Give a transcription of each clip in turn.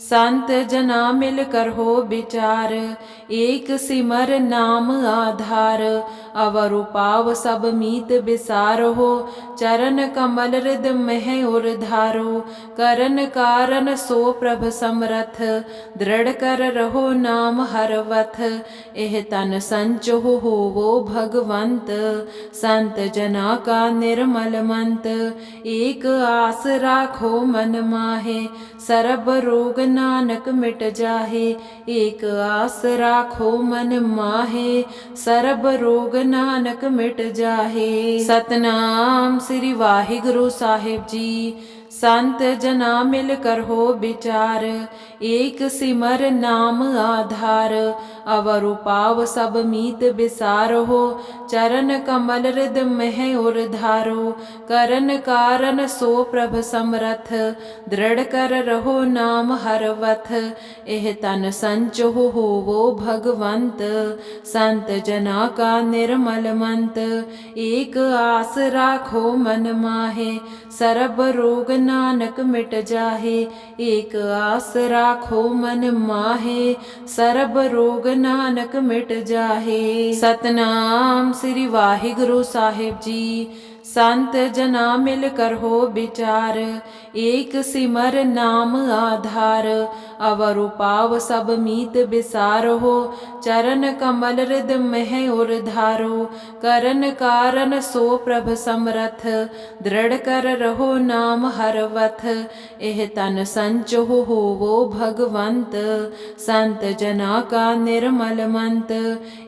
ਸੰਤ ਜਨਾ ਮਿਲ ਕਰ ਹੋ ਵਿਚਾਰ, ਏਕ ਸਿਮਰ ਨਾਮ ਆਧਾਰ। ਅਵਰ ਉਪਾਵ ਸਭ ਮੀਤ ਬਿਸਾਰੋ ਚਰਨ ਕਮਲ ਰਿਦ ਮਹਿ ਉਰ ਧਾਰੋ ਕਰਨ ਕਾਰਨ ਸੋ ਪ੍ਰਭ ਸਮਰਥ, ਦ੍ਰਿੜ ਕਰ ਰਹੋ ਨਾਮ ਹਰਵਥ ਇਹ ਤਨ ਸੰਚੋ ਹੋਵੋ ਭਗਵੰਤ, ਸੰਤ ਜਨਾ ਕਾ ਨਿਰਮਲ ਮੰਤ। ਏਕ ਆਸ ਰਾਖੋ ਮਨ ਮਾਹੇ, ਸਰਬ ਰੋਗ ਨਾਨਕ ਮਿਟ ਜਾਹੇ, ਏਕ ਆਸ ਰਾਖੋ ਮਨ ਮਾਹੇ, ਸਰਬ ਰੋਗ ਨਾਨਕ ਮਿਟ ਜਾਹੇ। ਸਤਨਾਮ ਸ੍ਰੀ ਵਾਹਿਗੁਰੂ ਸਾਹਿਬ ਜੀ, ਸੰਤ ਜਨਾ ਮਿਲ ਕਰ ਹੋ ਵਿਚਾਰ, ਏਕ ਸਿਮਰ ਨਾਮ ਆਧਾਰ अवर उपाव सब मीत बिसार हो चरण कमल रिद मह उर धारो। करन कारण सो प्रभ समरथ, दृढ़ कर रहो नाम हरवथ एह तन संच हो वो भगवंत, संत जना का निर्मल मंत। एक आस राखो मन माहे, सरब रोग नानक मिट जाहे। एक आस राखो मन माहे, सरब रोग ਨਾਨਕ ਮਿਟ ਜਾਹੇ। ਸਤਨਾਮ ਸ੍ਰੀ ਵਾਹਿਗੁਰੂ ਸਾਹਿਬ ਜੀ, ਸੰਤ ਜਨਾ ਮਿਲ ਕਰ ਹੋ ਵਿਚਾਰ, ਏਕ ਸਿਮਰ ਨਾਮ ਆਧਾਰ अवरु पाव सब मीत बिसारो, चरण कमल रिद मह उर धारो करन कारण सो प्रभ समरथ, दृढ़ कर रहो नाम हरवथ एह तन संच हो वो भगवंत, संत जना का निर्मल मंत,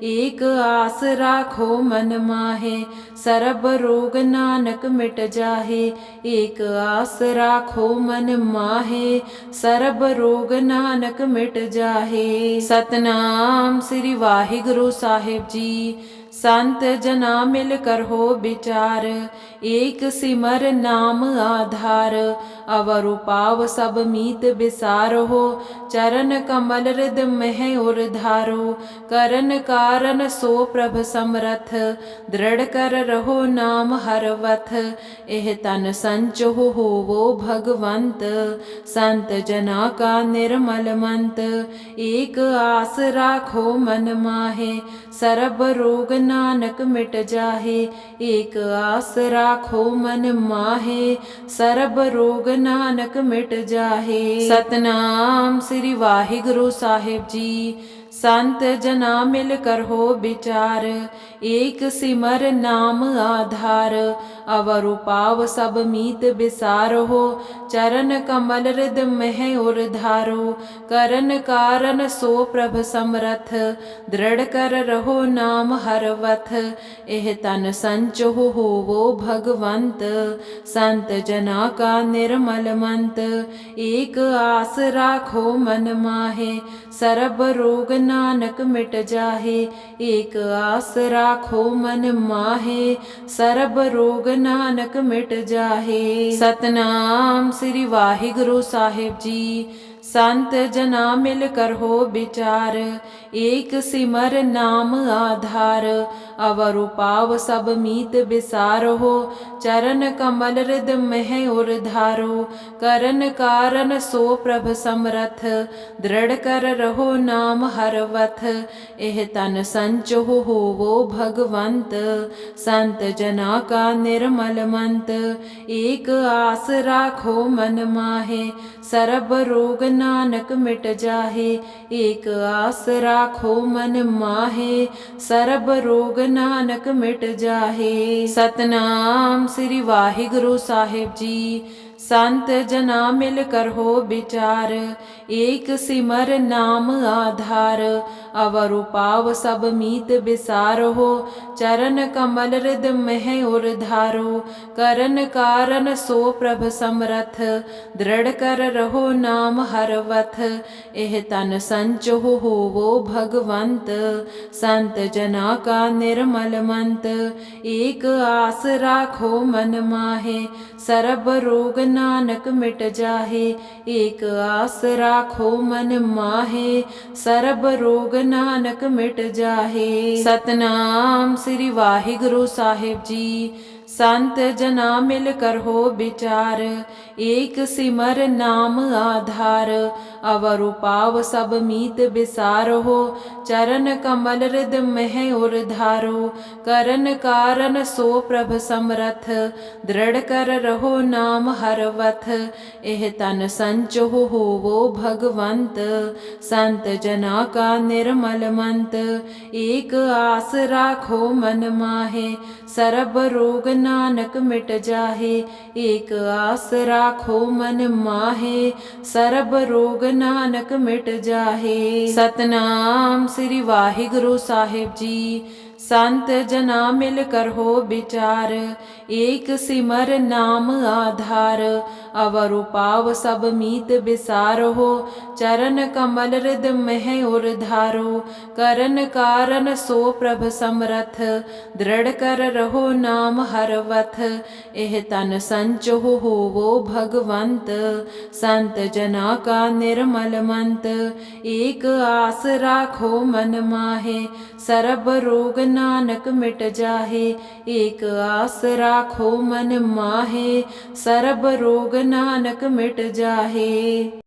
एक आस राखो मन माहे, सरब रोग नानक मिट जाहे, एक आस राखो मन माहे, सरब रोग ਨਾਨਕ ਮਿਟ ਜਾਹੇ। ਸਤਨਾਮ ਸ੍ਰੀ ਵਾਹਿਗੁਰੂ ਸਾਹਿਬ ਜੀ। ਸੰਤ ਜਨਾ ਮਿਲ ਕਰ ਹੋ ਵਿਚਾਰ। ਏਕ ਸਿਮਰ ਨਾਮ ਆਧਾਰ। अवर उपाव सब मीत बिसार हो चरण कमल रिद मह उर धारो। करन कारण सो प्रभ समरथ, दृढ़ कर रहो नाम हर वथ। एह तन संच हो हो वो भगवंत, संत जना का निर्मल मंत। एक आस राखो मन माहे, सरब रोग नानक मिट जाहे। एक आस राखो मन माहे, सरब रोग ਨਾਨਕ ਮਿਟ ਜਾਹੇ। ਸਤਨਾਮ ਸ੍ਰੀ ਵਾਹਿਗੁਰੂ ਸਾਹਿਬ ਜੀ, ਸੰਤ ਜਨਾ ਮਿਲ ਕਰ ਹੋ ਵਿਚਾਰ, ਏਕ ਸਿਮਰ ਨਾਮ ਆਧਾਰ। अवर उपाव सब मीत बिसार हो चरण कमल रिद मह उर धारो। करन कारण सो प्रभ समरथ, दृढ़ कर रहो नाम हर वथ। एह तन संच हो हो वो भगवंत, संत जना का निर्मल मंत। एक आस राखो मन माहे, सरब रोग नानक मिट जाहे। एक आस राखो मन माहे, सरब रोग ਨਾਨਕ ਮਿਟ ਜਾਹੇ ਸਤਨਾਮ ਸ੍ਰੀ ਵਾਹਿਗੁਰੂ ਸਾਹਿਬ ਜੀ ਸੰਤ ਜਨਾ ਮਿਲ ਕਰ ਹੋ ਵਿਚਾਰ, ਏਕ ਸਿਮਰ ਨਾਮ ਆਧਾਰ। ਅਵਰ ਉਪਾਵ ਸਭ ਮੀਤ ਬਿਸਾਰੋ ਚਰਨ ਕਮਲ ਰਿਦ ਮਹਿ ਉਰ ਧਾਰੋ ਕਰਨ ਕਾਰਨ ਸੋ ਪ੍ਰਭ ਸਮਰਥ, ਦ੍ਰਿੜ ਕਰ ਰਹੋ ਨਾਮ ਹਰ ਹਰਵਥ ਇਹ ਤਨ ਸੰਚੋ ਹੋਵੋ ਭਗਵੰਤ, ਸੰਤ ਜਨਾ ਕਾ ਨਿਰਮਲ ਮੰਤ। ਏਕ ਆਸ ਰਾਖੋ ਮਨ ਮਾਹੇ, ਸਰਬ ਰੋਗ नानक मिट जाहे, एक आस राखो मन माहे, सर्ब रोग नानक मिट जाहे। सतनाम श्री वाहिगुरु साहेब जी, संत जना मिल कर हो विचार, एक सिमर नाम आधार। अवर उपाव सब मीत बिसार हो चरण कमल रिद मह उर धारो। करन कारण सो प्रभ समरथ, दृढ़ कर रहो नाम हर वथ। एह तन संच हो हो वो भगवंत, संत जना का निर्मल मंत। एक आस राखो मन माहे सर्व रोग नानक मिट जाहे। एक आस राखो मन माहे सर्व रोग ਨਾਨਕ ਮਿਟ ਜਾਹੇ ਸਤਨਾਮ ਸ੍ਰੀ ਵਾਹਿਗੁਰੂ ਸਾਹਿਬ ਜੀ ਸੰਤ ਜਨਾ ਮਿਲ ਕਰ ਹੋ ਵਿਚਾਰ, ਏਕ ਸਿਮਰ ਨਾਮ ਆਧਾਰ। ਅਵਰ ਉਪਾਵ ਸਭ ਮੀਤ ਵਿਸਾਰ ਹੋ ਚਰਨ ਕਮਲ ਰਿਦ ਮਹਿ ਉਰ ਧਾਰੋ। ਕਰਨ ਕਾਰਨ ਸੋ ਪ੍ਰਭ ਸਮਰਥ, ਦ੍ਰਿੜ ਕਰ ਰਹੋ ਨਾਮ ਹਰ ਵਥ। ਇਹ ਤਨ ਸੰਚੋ ਹੋਵੋ ਭਗਵੰਤ, ਸੰਤ ਜਨਾ ਕਾ ਨਿਰਮਲ ਮੰਤ। ਏਕ ਆਸ ਰਾਖੋ ਮਨ ਮਾਹੇ, ਸਰਬ ਰੋਗ नानक मिट जाहे, एक आस राखो मन माहे, सर्ब रोग नानक मिट जाहे। सतनाम श्री वाहिगुरु साहिब जी ਸੰਤ ਜਨਾ ਮਿਲ ਕਰ ਹੋ ਵਿਚਾਰ, ਏਕ ਸਿਮਰ ਨਾਮ ਆਧਾਰ, ਅਵਰ ਉਪਾਵ ਸਭ ਮੀਤ ਵਿਸਾਰ ਹੋ ਚਰਨ ਕਮਲ ਰਿਦ ਮਹਿ ਉਰ ਧਾਰੋ ਕਰਨ ਕਾਰਨ ਸੋ ਪ੍ਰਭ ਸਮਰਥ, ਦ੍ਰਿੜ ਕਰ ਰਹੋ ਨਾਮ ਹਰ ਵਥ, ਇਹ ਤਨ ਸੰਚ ਹੋਵੋ ਭਗਵੰਤ, ਸੰਤ ਜਨਾ ਕਾ ਨਿਰਮਲ ਮੰਤ, ਏਕ ਆਸ ਰਾਖੋ ਮਨ ਮਾਹੇ, ਸਰਬ ਰੋਗ नानक मिट जाहे एक आस राखो मन माहे सर्ब रोग नानक मिट जाहे।